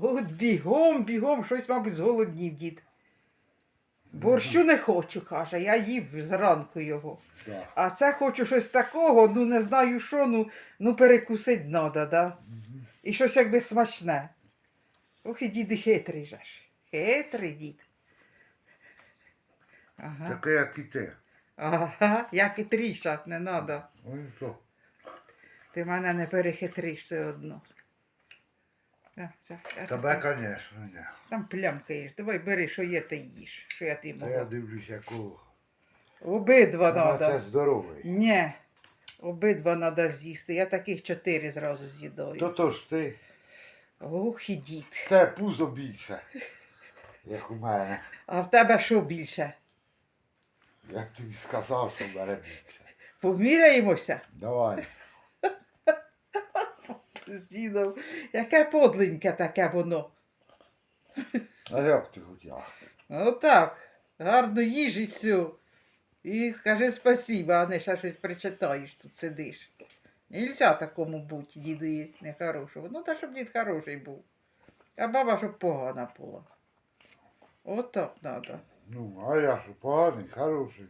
От бігом, бігом, щось, мабуть, зголоднів дід. Борщу не хочу, каже, я їв зранку його. Да. А це хочу щось такого, ну не знаю що, ну, ну перекусить надо, да? І щось якби смачне. Ох і дід хитрий же ж. Хитрий дід. Ага. Таке, як і ти. Ага, як і трішать не надо. Ой, що? Ти мене не перехитриш все одно. Це- це- Тебе, звісно, ні. Там плямкаєш. Давай бери, що є, та їж. Що я тобі Та я можу. дивлюся, якого. Обидва Вона треба. Це здоровий. Ні. Обидва треба з'їсти. Я таких чотири зразу з'їдаю. То то ж ти. Ох і дід. Те пузо більше. Як у мене. А в тебе що більше? Я тобі сказав, що в мене більше. Поміряємося? Давай. З. Яке подленьке таке воно. А як ти хотів? Отак. Гарно їж і все. І скажи спасіба, а не ще щось причитаєш тут сидиш. Нельзя такому бути, діду нехорошого. Ну, та щоб дід хороший був. А баба, щоб погана була. Отак треба. Ну, а я що, поганий, хороший.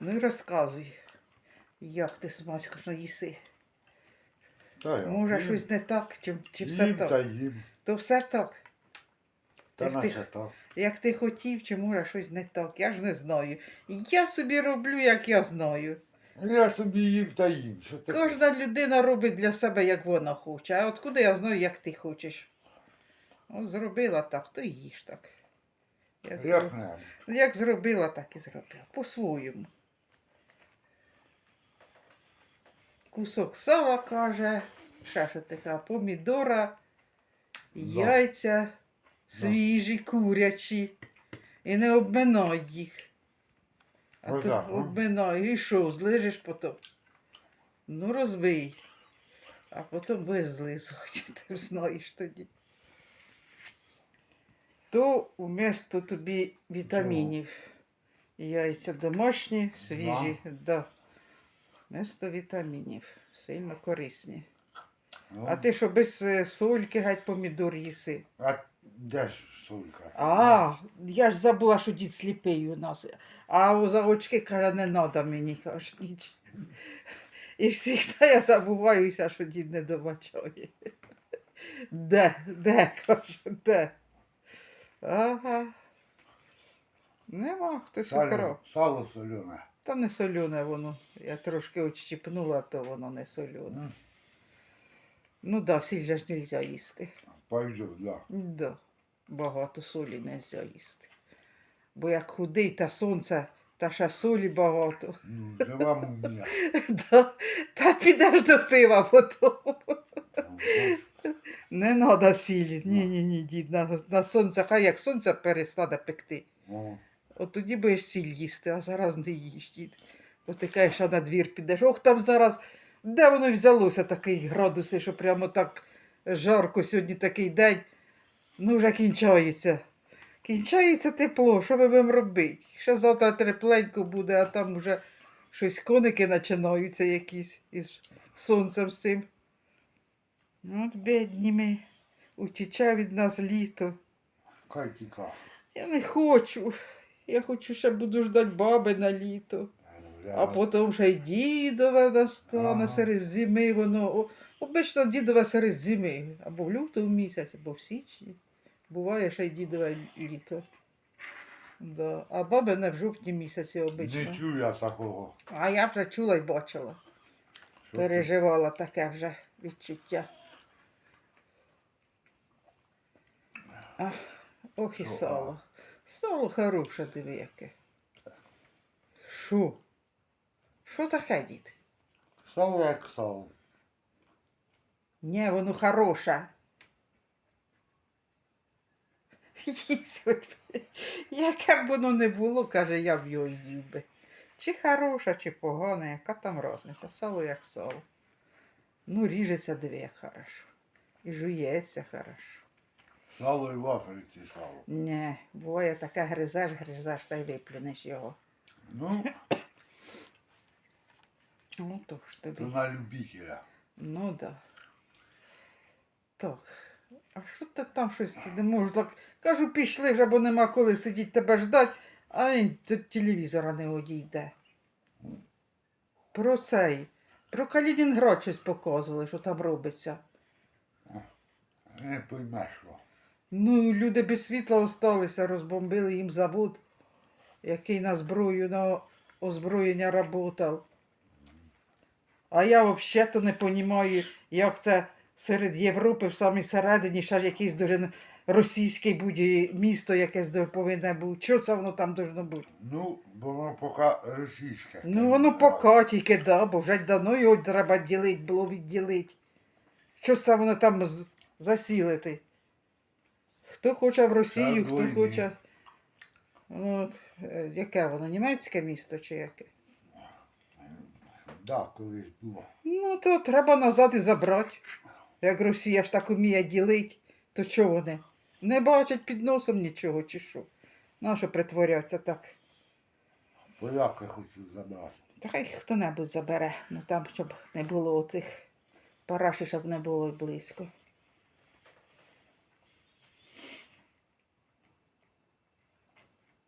Ну і розказуй, як ти смачно їси. Та я. Може, їм, щось не так, чи, чи все їм та так? їм. То все так. Та Як ти- наче так. Як ти хотів, чи може щось не так, я ж не знаю. Я собі роблю, як я знаю. Я собі їм та їм. Що ти? Кожна людина робить для себе, як вона хоче. А от куди я знаю, як ти хочеш? От зробила так, то й їж так. Як, Як зро- не? Ну, як зробила, так і зробила. По-своєму. Кусок сала каже, ще що така, помідора, яйця свіжі, курячі. І не обминай їх. А Ось то так, ну. обминай. І що, злижеш потім? Ну, розбий. А потім будеш злизувати, ти ж знаєш тоді. То вмісто тобі вітамінів. Яйця домашні, свіжі, да. Вмісто вітамінів. Сильно корисні. Ну, А ти що без е, сольки геть помідор їси? а де ж сулька? А, я ж забула, що дід сліпий у нас. А у за очки каже, не треба мені, каже, ніч. І завжди я забуваюся, що дід не добачає. Де, де, каже, де? Ага. Нема хтось Сало, украв. сало солене. Та не солене воно. Я трошки отщипнула, то воно не солене. Ну, Ну да, сіль же ж не можна їсти. пойду, да. Да, багато солі не можна їсти. Бо як худий та сонце, та ще солі багато. Ну, мумія. Да, та підеш до пива потім. Ну, Не треба сілі. Ні, ні, ні, дід, на, на сонце, хай як сонце перестане пекти. ну, От тоді будеш сіль їсти, а зараз не їж, дід. Бо а на двір підеш. Ох, там зараз, де воно взялося такий градуси, що прямо так жарко сьогодні такий день. Ну, вже кінчається. Кінчається тепло, що ми будемо робити? Ще завтра тепленько буде, а там вже щось коники починаються якісь із сонцем з цим. Ну, От бідні ми. Утіче від нас літо. Хай тіка. Я не хочу. Я хочу ще буду ждати баби на літо. А потім ще й дідове настане Ага. серед зими. Воно обично дідове серед зими. Або в лютому місяці, або в січні. Буває ще й дідове літо. Да. А баби не в жовтні місяці Не обично. чую я такого. А я вже чула й бачила. Що ти? Переживала таке вже відчуття. Ох і сало. Сало хороше, диви яке. Що? Що таке, дід? Сало як сало. Ні, воно хороше. Яке б воно не було, каже, я б його їв би. Чи хороше, чи погане, яка там різниця? Сало як сало. Ну, ріжеться, диви, як хорошо. І жується хорошо. Сало і в Африці сало. Ні, буває таке гризеш, гризеш та й виплюнеш його. Ну, Ну то ж то тобі. на любителя. Ну да. Так. А що ти там щось не можеш так? Кажу, пішли вже, бо нема коли сидіти тебе ждать, а він до телевізора не одійде. Про цей. Про Калінінград щось показували, що там робиться. Не поймеш що. Ну, люди без світла осталися, розбомбили їм завод, який на зброю, на озброєння работав. А я взагалі-то не розумію, як це серед Європи в самій середині ще ж якийсь дуже російське будь місто якесь повинне бути. Що це воно там должно бути? Ну, бо воно поки російське. Ну, воно пока тільки, да, бо вже давно його треба ділити, було відділити. Що це воно там засілити? Хто хоче в Росію, хто війни. хоче. Ну, е, яке воно? Німецьке місто чи яке? Да, колись було. Ну, то треба назад і забрати. Як Росія ж так уміє ділити, то чого вони? Не бачать під носом нічого, чи що? Нащо притворяться так? Поляки хочуть забрати. Та хай хто-небудь забере, ну там, щоб не було отих параші, щоб не було близько.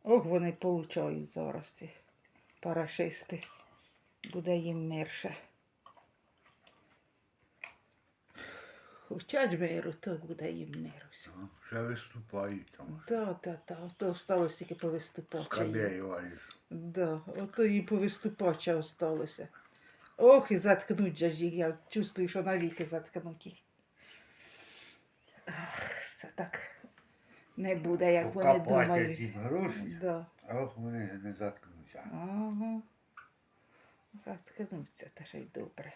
Ох, вони получають зараз ті парашисти. Буде їм мирше. Хочуть миру, то буде їм миру. Ну, Ще виступають там. Да, да, да, ото осталось тільки повиступати. Кабєєвою. Да, ото і повиступача осталося. Ох, і заткнуть же ж їх, я чувствую, що навіки заткнуть їх. Ах, це так не буде, як вони платять думають. їм гроші, Да. а ох вони не заткнуться. Ага. Заткнуться, та ще й добре.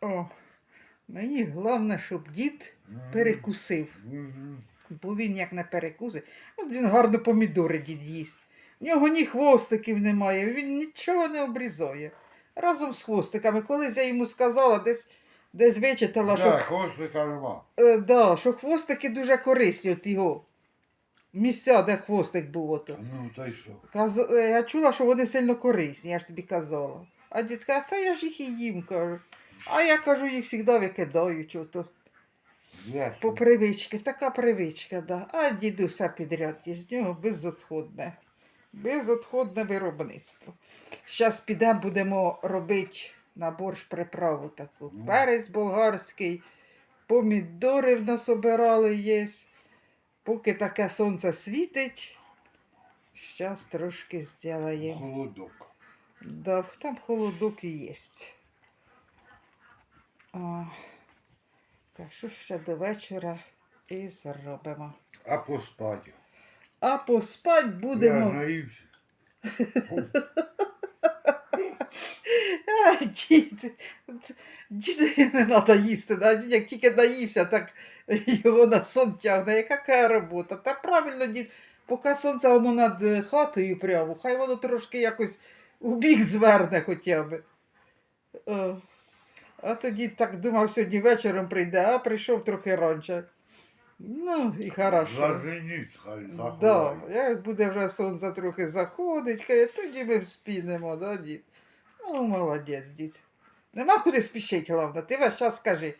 О, мені головне, щоб дід перекусив. Мгм. Бо він як не перекусить. От він гарно помідори дід їсть. В нього ні хвостиків немає, він нічого не обрізає. Разом з хвостиками. Колись я йому сказала, десь, десь вичитала, Да, що, хвостика нема. е, да, що хвостики дуже корисні от його. Місця, де хвостик був ото. Ну, то й що. Каз... е, Я чула, що вони сильно корисні, я ж тобі казала. А дід каже, та я ж їх і їм кажу. А я кажу, їх завжди викидаю, чого то. Є. По привичці, така привичка, да. А діду все підряд, є з нього безотходне. Безотходне виробництво. Зараз підемо, будемо робити на борщ приправу таку. Перець болгарський, помідори в нас обирали є. Поки таке сонце світить, зараз трошки зробимо. Холодок. Да, там холодок і є. А, так що ще до вечора і зробимо. А поспати. А поспать Я будемо. наївся. А, дід, не треба їсти. Дід як тільки наївся, так його на сон тягне. Яка робота? Та правильно, дід, поки сонце воно над е, хатою прямо, хай воно трошки якось у бік зверне хоча б. А тоді так думав, сьогодні вечором прийде, а прийшов трохи раніше. Ну, і хорошо. Заженіть хай Да, як буде вже сонце трохи заходить, хай тоді ми спінемо, да, дід? Ну, молодець, дід. Нема куди спішити, головне. Ти весь час скажи.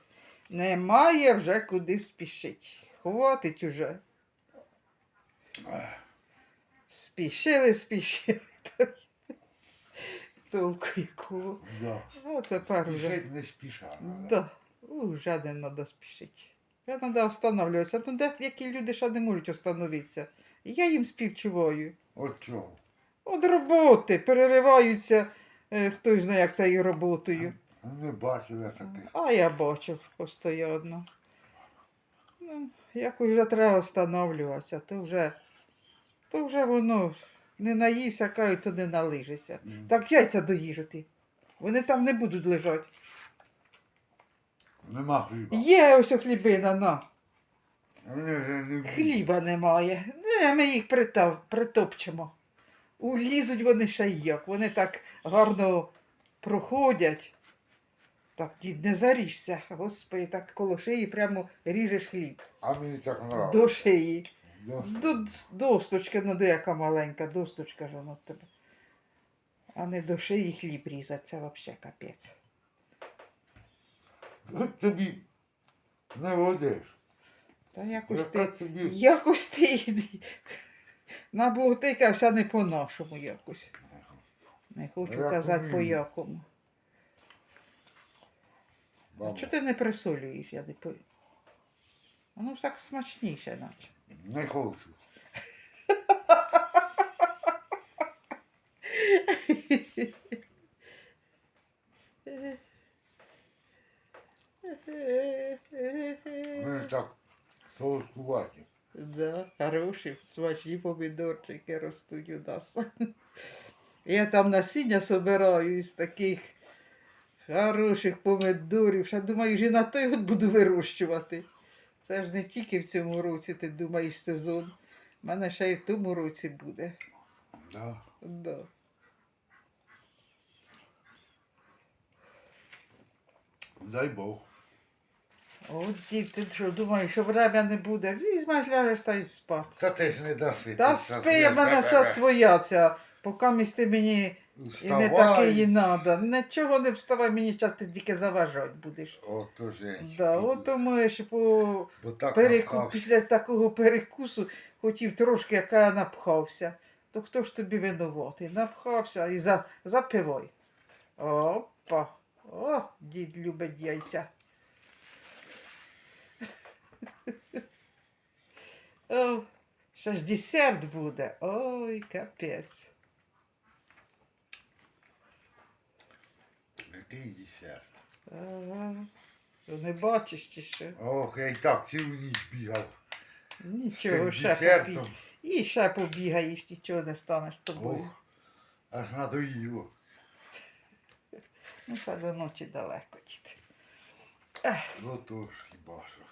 Немає вже куди спішити. Хватить уже. Спішили, спішили. Толку якого. Да. А тепер вже. Спішить не спіша. Да, уже не треба спішити. Вже треба встановлюватися. Ну, деякі люди ще не можуть встановитися. Я їм співчуваю. От чого? От роботи перериваються, е, хто знає, як тією роботою. Не бачив я таких. А я бачу постійно. Ну, як вже треба встановлюватися, то вже, то вже воно не наївся, кажуть, то не налижися. М. Так яйця доїжути. Вони там не будуть лежати. Нема хліба. Є ось хлібина, на. Вже не вміють. Хліба немає. Не, ми їх притав, притопчемо. Улізуть вони ще як. Вони так гарно проходять. Так, дід, не заріжся. Господи, так коло шиї прямо ріжеш хліб. А мені так нравиться. До шиї. До... До досточки, ну де яка маленька досточка ж воно тебе. А не до шиї хліб різати, це взагалі капець. От тобі не водиш. Та якось Яка ти. тобі Якось ти. Наблутикався не по-нашому якось. Не хочу Як казати умію. по-якому. А чого ти не присолюєш, я не пою? Воно ж так смачніше, наче. не хочу. Вони так солоскуваті. Да, хороші, смачні помідорчики ростуть у нас. Я там насіння собираю із таких хороших помідорів. Ще думаю, вже на той год буду вирощувати. Це ж не тільки в цьому році, ти думаєш, сезон. У мене ще й в тому році буде. Да. Да. Дай Бог. От дід, ти що думаєш, що время не буде? Візьмеш, ляжеш та й спати. Та ти ж не даси. Та спи, в мене вся своя ця. Поки місти мені і не такий і надо. Нічого не вставай, мені зараз ти тільки заважати будеш. О, то же. Да, от тому я ще по переку... після такого перекусу хотів трошки, яка я напхався. То хто ж тобі винуватий? Напхався і за... запивай. Опа. О, дід любить яйця. О, ще ж десерт буде. Ой, капець. Який десерт. Ага. Не бачиш чи що? Ох, я і так цілу ніч бігав. Нічого, ще побіг. десертом. І ще побігаєш, нічого не стане з тобою. Ох, аж надоїло. Ну, ще до ночі далеко діти. Ну то ж хіба що.